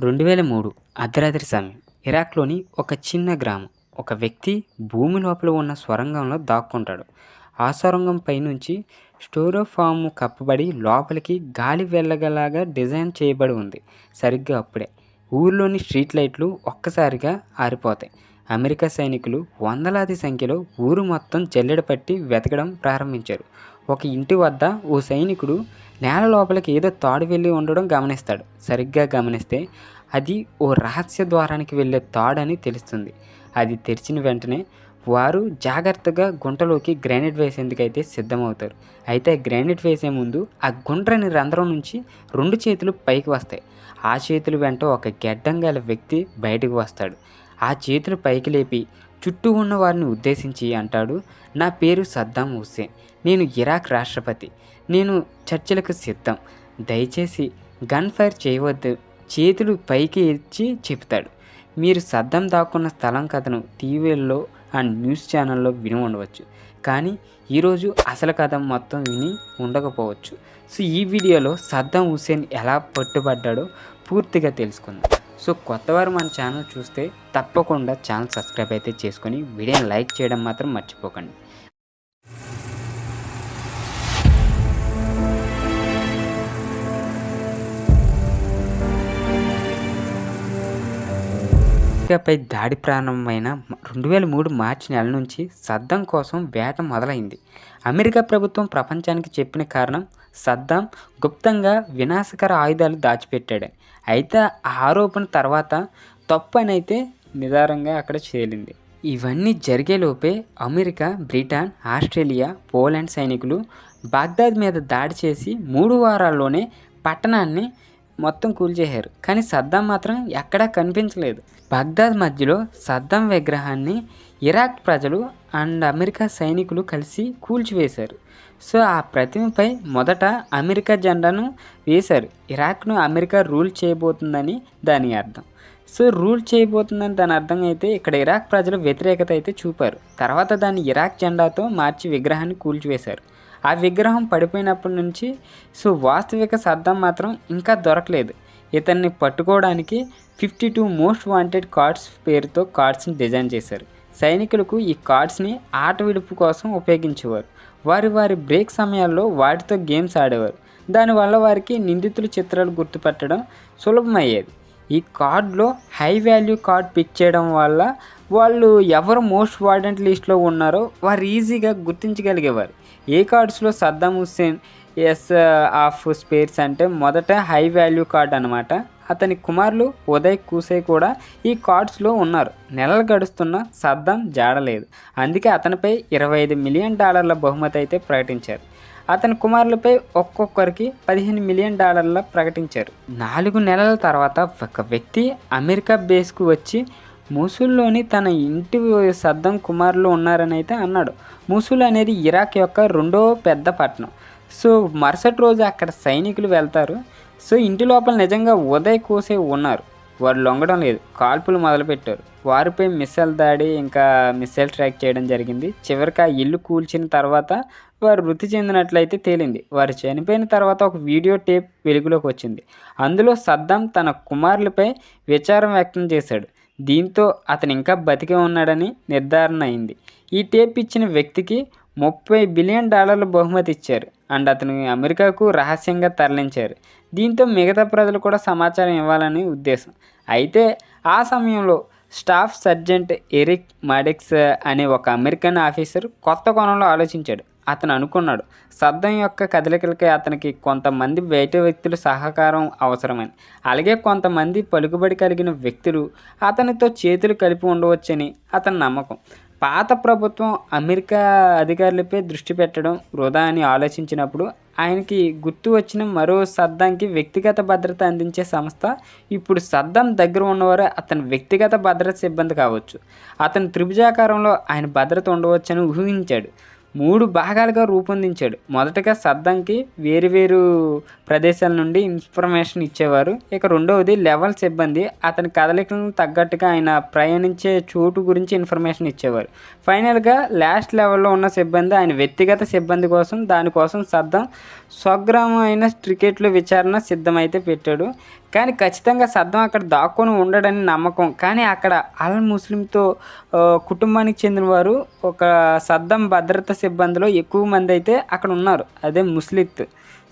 రెండు వేల మూడు అర్ధరాత్రి సమయం. ఇరాక్లోని ఒక చిన్న గ్రామం. ఒక వ్యక్తి భూమి లోపల ఉన్న సొరంగంలో దాక్కుంటాడు. ఆ సొరంగం పైనుంచి స్టోరోఫామ్ కప్పబడి లోపలికి గాలి వెళ్ళగలాగా డిజైన్ చేయబడి ఉంది. సరిగ్గా అప్పుడే. ఊర్లోని స్ట్రీట్ లైట్లు ఒక్కసారిగా ఆరిపోతాయి. అమెరికా సైనికులు వందలాది సంఖ్యలో ఊరు మొత్తం జల్లెడ పట్టి వెతకడం ప్రారంభించారు. ఒక ఇంటి వద్ద ఓ సైనికుడు నేల లోపలికి ఏదో తాడు వెళ్ళి ఉండడం గమనిస్తాడు. సరిగ్గా గమనిస్తే అది ఓ రహస్య ద్వారానికి వెళ్ళే తాడని తెలుస్తుంది. అది తెరిచిన వెంటనే వారు జాగ్రత్తగా గుంటలోకి గ్రానైట్ వేసేందుకైతే సిద్ధమవుతారు. అయితే గ్రానైట్ వేసే ముందు ఆ గుండ్రని రంధ్రం నుంచి రెండు చేతులు పైకి వస్తాయి. ఆ చేతులు వెంట ఒక గెడ్డం గల వ్యక్తి బయటకు వస్తాడు. ఆ చేతులు పైకి లేపి చుట్టూ ఉన్న వారిని ఉద్దేశించి అంటాడు. నా పేరు సద్దాం హుస్సేన్. నేను ఇరాక్ రాష్ట్రపతి. నేను చర్చలకు సిద్ధం. దయచేసి గన్ ఫైర్ చేయవద్దు. చేతులు పైకి ఇచ్చి చెప్తాడు మీరు సద్దం దాక్కున్న స్థలం కథను టీవీల్లో అండ్ న్యూస్ ఛానల్లో విని ఉండవచ్చు. కానీ ఈరోజు అసలు కథ మొత్తం విని ఉండకపోవచ్చు. సో ఈ వీడియోలో సద్దాం హుస్సేన్ ఎలా పట్టుబడ్డాడో పూర్తిగా తెలుసుకుందాం. సో కొత్తవారు మన ఛానల్ చూస్తే తప్పకుండా ఛానల్ సబ్స్క్రైబ్ అయితే చేసుకొని వీడియోని లైక్ చేయడం మాత్రం మర్చిపోకండి. అమెరికాపై దాడి ప్రారంభమైన రెండు వేల మూడు మార్చి నెల నుంచి సద్దం కోసం వేట మొదలైంది. అమెరికా ప్రభుత్వం ప్రపంచానికి చెప్పిన కారణం సద్దాం గుప్తంగా వినాశకర ఆయుధాలు దాచిపెట్టాడు. అయితే ఆ ఆరోపణ తర్వాత తప్పు అని నిదారంగా అక్కడ చేరింది. ఇవన్నీ జరిగేలోపే అమెరికా బ్రిటన్ ఆస్ట్రేలియా పోలాండ్ సైనికులు బాగ్దాద్ మీద దాడి చేసి మూడు వారాల్లోనే పట్టణాన్ని మొత్తం కూల్చేశారు కానీ సద్దాం మాత్రం ఎక్కడా కనిపించలేదు. బగ్దాద్ మధ్యలో సద్దాం విగ్రహాన్ని ఇరాక్ ప్రజలు అండ్ అమెరికా సైనికులు కలిసి కూల్చివేశారు. సో ఆ ప్రతిమపై మొదట అమెరికా జెండాను వేశారు. ఇరాక్ను అమెరికా రూల్ చేయబోతుందని దాని అర్థం. సో రూల్ చేయబోతుందని దాని అర్థం అయితే ఇక్కడ ఇరాక్ ప్రజలు వ్యతిరేకత అయితే చూపారు. తర్వాత దాన్ని ఇరాక్ జెండాతో మార్చి విగ్రహాన్ని కూల్చివేశారు. ఆ విగ్రహం పడిపోయినప్పటి నుంచి సో వాస్తవిక సద్దం మాత్రం ఇంకా దొరకలేదు. ఇతన్ని పట్టుకోవడానికి fifty two most wanted cards పేరుతో కార్డ్స్ని డిజైన్ చేశారు. సైనికులకు ఈ కార్డ్స్ని ఆట విడుపు కోసం ఉపయోగించేవారు. వారి వారి బ్రేక్ సమయాల్లో వాటితో గేమ్స్ ఆడేవారు. దానివల్ల వారికి నిందితుల చిత్రాలు గుర్తుపట్టడం సులభమయ్యేది. ఈ కార్డులో హై వాల్యూ కార్డ్ పిక్ చేయడం వల్ల వాళ్ళు ఎవరు మోస్ట్ వార్డెంట్ లిస్ట్లో ఉన్నారో వారు ఈజీగా గుర్తించగలిగేవారు. ఏ కార్డ్స్లో Saddam Hussein ace of spades అంటే మొదట హై వాల్యూ కార్డ్ అనమాట అతని కుమారులు ఉదయ్ కూసే కూడా ఈ కార్డ్స్లో ఉన్నారు. నెలలు గడుస్తున్న సద్దాం జాడలేదు. అందుకే అతనిపై ఇరవై ఐదు మిలియన్ డాలర్ల బహుమతి అయితే ప్రకటించారు. అతని కుమారులపై ఒక్కొక్కరికి పదిహేను మిలియన్ డాలర్ల ప్రకటించారు. నాలుగు నెలల తర్వాత ఒక వ్యక్తి అమెరికా బేస్కు వచ్చి మూసుల్లోని తన ఇంటి సద్దం కుమారులు ఉన్నారని అయితే అన్నాడు. మూసుల్ అనేది ఇరాక్ యొక్క రెండో పెద్ద పట్టణం. సో మరుసటి రోజు అక్కడ సైనికులు వెళ్తారు. సో ఇంటి లోపల నిజంగా ఉదయ్ కోసే ఉన్నారు. వారు లొంగడం లేదు. కాల్పులు మొదలుపెట్టారు. వారిపై మిస్సైల్ దాడి ఇంకా మిస్సైల్ ట్రాక్ చేయడం జరిగింది. చివరికి ఆ ఇల్లు కూల్చిన తర్వాత వారు మృతి చెందినట్లయితే తేలింది. వారు చనిపోయిన తర్వాత ఒక వీడియో టేప్ వెలుగులోకి వచ్చింది. అందులో సద్దాం తన కుమారులపై విచారం వ్యక్తం చేశాడు. దీంతో అతను ఇంకా బతికే ఉన్నాడని నిర్ధారణ అయింది. ఈ టేప్ ఇచ్చిన వ్యక్తికి ముప్పై బిలియన్ డాలర్ల బహుమతి ఇచ్చారు. అండ్ అతను అమెరికాకు రహస్యంగా తరలించారు. దీంతో మిగతా ప్రజలు కూడా సమాచారం ఇవ్వాలని ఉద్దేశం. అయితే ఆ సమయంలో స్టాఫ్ సర్జెంట్ ఎరిక్ మాడెక్స్ అనే ఒక అమెరికన్ ఆఫీసర్ కొత్త కోణంలో ఆలోచించాడు. అతను అనుకున్నాడు. సద్దం యొక్క కదలికలకి అతనికి కొంతమంది బయట వ్యక్తుల సహకారం అవసరమని అలాగే కొంతమంది పలుకుబడి కలిగిన వ్యక్తులు అతనితో చేతులు కలిపి ఉండవచ్చని అతని నమ్మకం. పాత ప్రభుత్వం అమెరికా అధికారులపై దృష్టి పెట్టడం వృధా అని ఆలోచించినప్పుడు ఆయనకి గుర్తు వచ్చిన మరో సద్దాంకి వ్యక్తిగత భద్రత అందించే సంస్థ ఇప్పుడు సద్దాం దగ్గర ఉన్నవారు అతని వ్యక్తిగత భద్రత సిబ్బంది కావచ్చు. అతని త్రిభుజాకారంలో ఆయన భద్రత ఉండవచ్చని ఊహించాడు. మూడు భాగాలుగా రూపొందించాడు. మొదటగా సద్దంకి వేరువేరు ప్రదేశాల నుండి ఇన్ఫర్మేషన్ ఇచ్చేవారు. ఇక రెండవది లెవెల్ సిబ్బంది. అతని కదలికలను తగ్గట్టుగా ఆయన ప్రయాణించే చోటు గురించి ఇన్ఫర్మేషన్ ఇచ్చేవారు. ఫైనల్గా లాస్ట్ లెవెల్లో ఉన్న సిబ్బంది ఆయన వ్యక్తిగత సిబ్బంది కోసం దానికోసం సద్దం స్వగ్రామం అయిన క్రికెట్లో విచారణ సిద్ధమైతే పెట్టాడు. కానీ ఖచ్చితంగా సద్దం అక్కడ దాక్కొని ఉండడని నమ్మకం. కానీ అక్కడ అల్ ముస్లింతో కుటుంబానికి చెందిన వారు ఒక సద్దం భద్రతా సిబ్బందిలో ఎక్కువ మంది అయితే అక్కడ ఉన్నారు. అదే ముస్లిత్.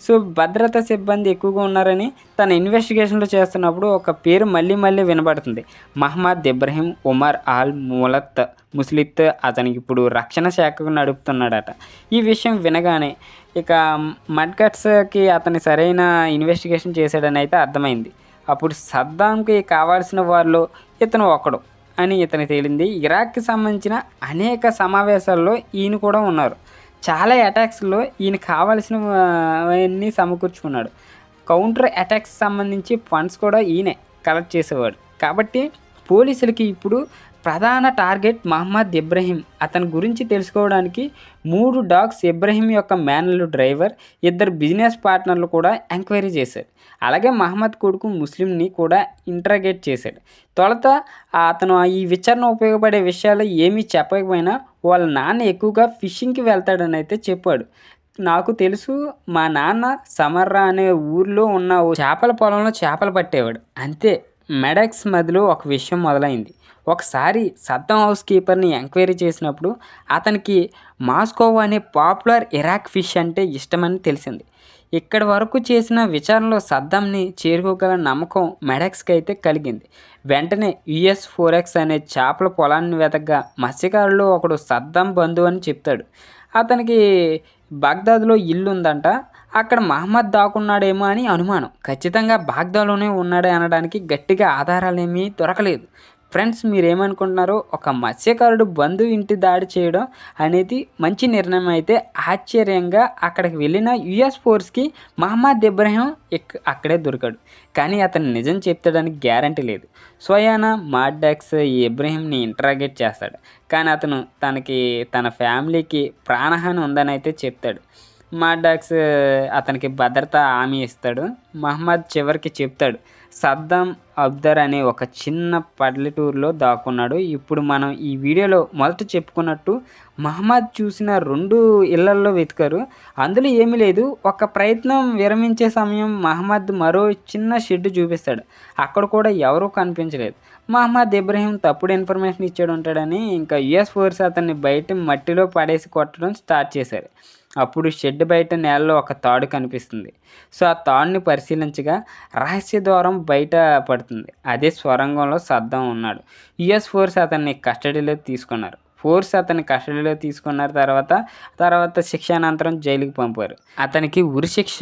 సో భద్రతా సిబ్బంది ఎక్కువగా ఉన్నారని తన ఇన్వెస్టిగేషన్లు చేస్తున్నప్పుడు ఒక పేరు మళ్ళీ మళ్ళీ వినబడుతుంది. మహమ్మద్ ఇబ్రహీం ఉమర్ ఆల్ ములత్ ముస్లిత్ అతనికి ఇప్పుడు రక్షణ శాఖకు నడుపుతున్నాడట. ఈ విషయం వినగానే ఇక మడ్గట్స్కి అతని సరైన ఇన్వెస్టిగేషన్ చేశాడని అయితే అర్థమైంది. అప్పుడు సద్దాంకి కావాల్సిన వారిలో ఇతను ఒకడు అని ఇతను తేలింది. ఇరాక్కి సంబంధించిన అనేక సమావేశాల్లో ఈయన కూడా ఉన్నారు. చాలా అటాక్స్లో ఈయన కావాల్సినవన్నీ సమకూర్చుకున్నాడు. కౌంటర్ అటాక్స్ సంబంధించి ఫండ్స్ కూడా ఈయనే కలెక్ట్ చేసేవాడు. కాబట్టి పోలీసులకి ఇప్పుడు ప్రధాన టార్గెట్ మహమ్మద్ ఇబ్రహీం. అతని గురించి తెలుసుకోవడానికి మూడు డాగ్స్ ఇబ్రహీం యొక్క మేనల్ డ్రైవర్ ఇద్దరు బిజినెస్ పార్ట్నర్లు కూడా ఎంక్వైరీ చేశారు. అలాగే మహమ్మద్ కొడుకు ముస్లింని కూడా ఇంటరాగేట్ చేశాడు. తొలత అతను ఈ విచారణ ఉపయోగపడే విషయాలు ఏమీ చెప్పకపోయినా వాళ్ళ నాన్న ఎక్కువగా ఫిషింగ్కి వెళ్తాడని అయితే చెప్పాడు. నాకు తెలుసు మా నాన్న సమర్రా అనే ఊర్లో ఉన్న ఓ చేపల పొలంలో చేపలు పట్టేవాడు. అంతే మెడక్స్ మధ్యలో ఒక విషయం మొదలైంది. ఒకసారి సద్దం హౌస్ కీపర్ని ఎంక్వైరీ చేసినప్పుడు అతనికి మాస్కోవ్ అనే పాపులర్ ఇరాక్ ఫిష్ అంటే ఇష్టమని తెలిసింది. ఇక్కడి వరకు చేసిన విచారణలో సద్దంని చేరుకోగల నమ్మకం మెడక్స్కి అయితే కలిగింది. వెంటనే యుఎస్ ఫోరెక్స్ అనే చేపల పొలాన్ని వెతకగా మత్స్యకారులు ఒకడు సద్దాం బంధువు అని చెప్తాడు. అతనికి బాగ్దాద్లో ఇల్లు ఉందంట అక్కడ మహమ్మద్ దాక్కున్నాడేమో అని అనుమానం. ఖచ్చితంగా బాగ్దాద్లోనే ఉన్నాడే అనడానికి గట్టిగా ఆధారాలేమీ దొరకలేదు. ఫ్రెండ్స్ మీరేమనుకుంటున్నారో ఒక మత్స్యకారుడు బంధువు ఇంటి దాడి చేయడం అనేది మంచి నిర్ణయం అయితే ఆశ్చర్యంగా అక్కడికి వెళ్ళిన యుఎస్ ఫోర్స్కి మహమ్మద్ ఇబ్రహీం ఇక్ అక్కడే దొరికాడు. కానీ అతను నిజం చెప్తాడానికి గ్యారంటీ లేదు. సోయానా మాడ్డాక్స్ ఈ ఇబ్రహీంని ఇంటరాగేట్ చేస్తాడు. కానీ అతను తనకి తన ఫ్యామిలీకి ప్రాణహాని ఉందని అయితే చెప్తాడు. మాడ్డాక్స్ అతనికి భద్రత హామీ ఇస్తాడు. మహమ్మద్ చివరికి చెప్తాడు. సద్దాం అబ్దర్ అనే ఒక చిన్న పల్లెటూరులో దాక్కున్నాడు. ఇప్పుడు మనం ఈ వీడియోలో మొదట చెప్పుకున్నట్టు మహమ్మద్ చూసిన రెండు ఇళ్ళల్లో వెతికారు. అందులో ఏమీ లేదు. ఒక ప్రయత్నం విరమించే సమయం మహమ్మద్ మరో చిన్న షెడ్ చూపిస్తాడు. అక్కడ కూడా ఎవరూ కనిపించలేదు. మహమ్మద్ ఇబ్రహీం తప్పుడు ఇన్ఫర్మేషన్ ఇచ్చాడు ఉంటాడని ఇంకా యుఎస్ ఫోర్స్ అతన్ని బయట మట్టిలో పడేసి కొట్టడం స్టార్ట్ చేశారు. అప్పుడు షెడ్ బయట నేలలో ఒక తాడు కనిపిస్తుంది. సో ఆ తాడుని పరిశీలించగా రహస్య ద్వారం బయట పడుతుంది. అదే స్వరంగంలో సద్దం ఉన్నాడు. యుఎస్ ఫోర్స్ అతన్ని కస్టడీలో తీసుకున్నారు. ఫోర్స్ అతన్ని కస్టడీలో తీసుకున్న తర్వాత తర్వాత శిక్షానంతరం జైలుకి పంపారు. అతనికి ఉరిశిక్ష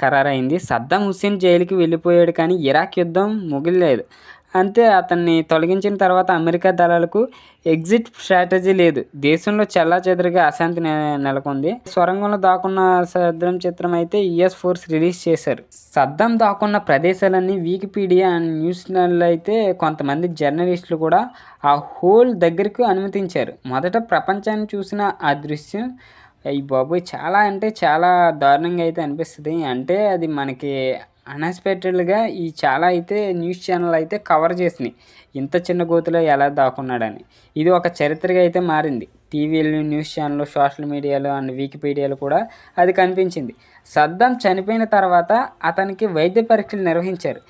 ఖరారైంది. సద్దాం హుస్సేన్ జైలుకి వెళ్ళిపోయాడు కానీ ఇరాక్ యుద్ధం ముగిలేదు అంతే అతన్ని తొలగించిన తర్వాత అమెరికా దళాలకు ఎగ్జిట్ స్ట్రాటజీ లేదు. దేశంలో చెల్లా చెదరిగా అశాంతి నె- నెలకొంది. స్వరంగంలో దాక్కున్న సద్రం చిత్రం అయితే యుఎస్ ఫోర్స్ రిలీజ్ చేశారు. సద్దం దాక్కున్న ప్రదేశాలన్నీ వికీపీడియా అండ్ న్యూస్ ఛానల్ అయితే కొంతమంది జర్నలిస్టులు కూడా ఆ హోల్ దగ్గరకు అనుమతించారు. మొదట ప్రపంచాన్ని చూసిన ఆ దృశ్యం అయ్యి బాబోయ్ చాలా అంటే చాలా దారుణంగా అయితే అనిపిస్తుంది. అంటే అది మనకి అన్ఎక్స్పెక్టెడ్గా ఈ చాలా అయితే న్యూస్ ఛానల్ అయితే కవర్ చేసినాయి. ఇంత చిన్న గోతులో ఎలా దాక్కున్నాడని. ఇది ఒక చరిత్రగా అయితే మారింది. టీవీలు న్యూస్ ఛానల్ సోషల్ మీడియాలో అండ్ వికీపీడియాలు కూడా అది కనిపించింది. సద్దాం చనిపోయిన తర్వాత అతనికి వైద్య పరీక్షలు నిర్వహించారు.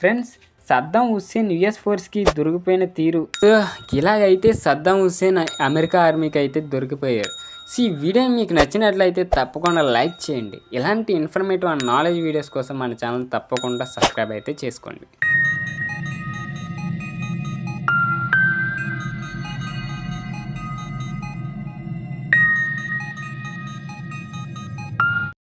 ఫ్రెండ్స్ సద్దాం హుస్సేన్ యుఎస్ ఫోర్స్కి దొరికిపోయిన తీరు. ఇలాగైతే సద్దాం హుస్సేన్ అమెరికా ఆర్మీకి అయితే దొరికిపోయారు. ఈ వీడియో మీకు నచ్చినట్లయితే తప్పకుండా లైక్ చేయండి. ఇలాంటి ఇన్ఫర్మేటివ్ అండ్ నాలెడ్జ్ వీడియోస్ కోసం మన ఛానల్ తప్పకుండా సబ్స్క్రైబ్ అయితే చేసుకోండి.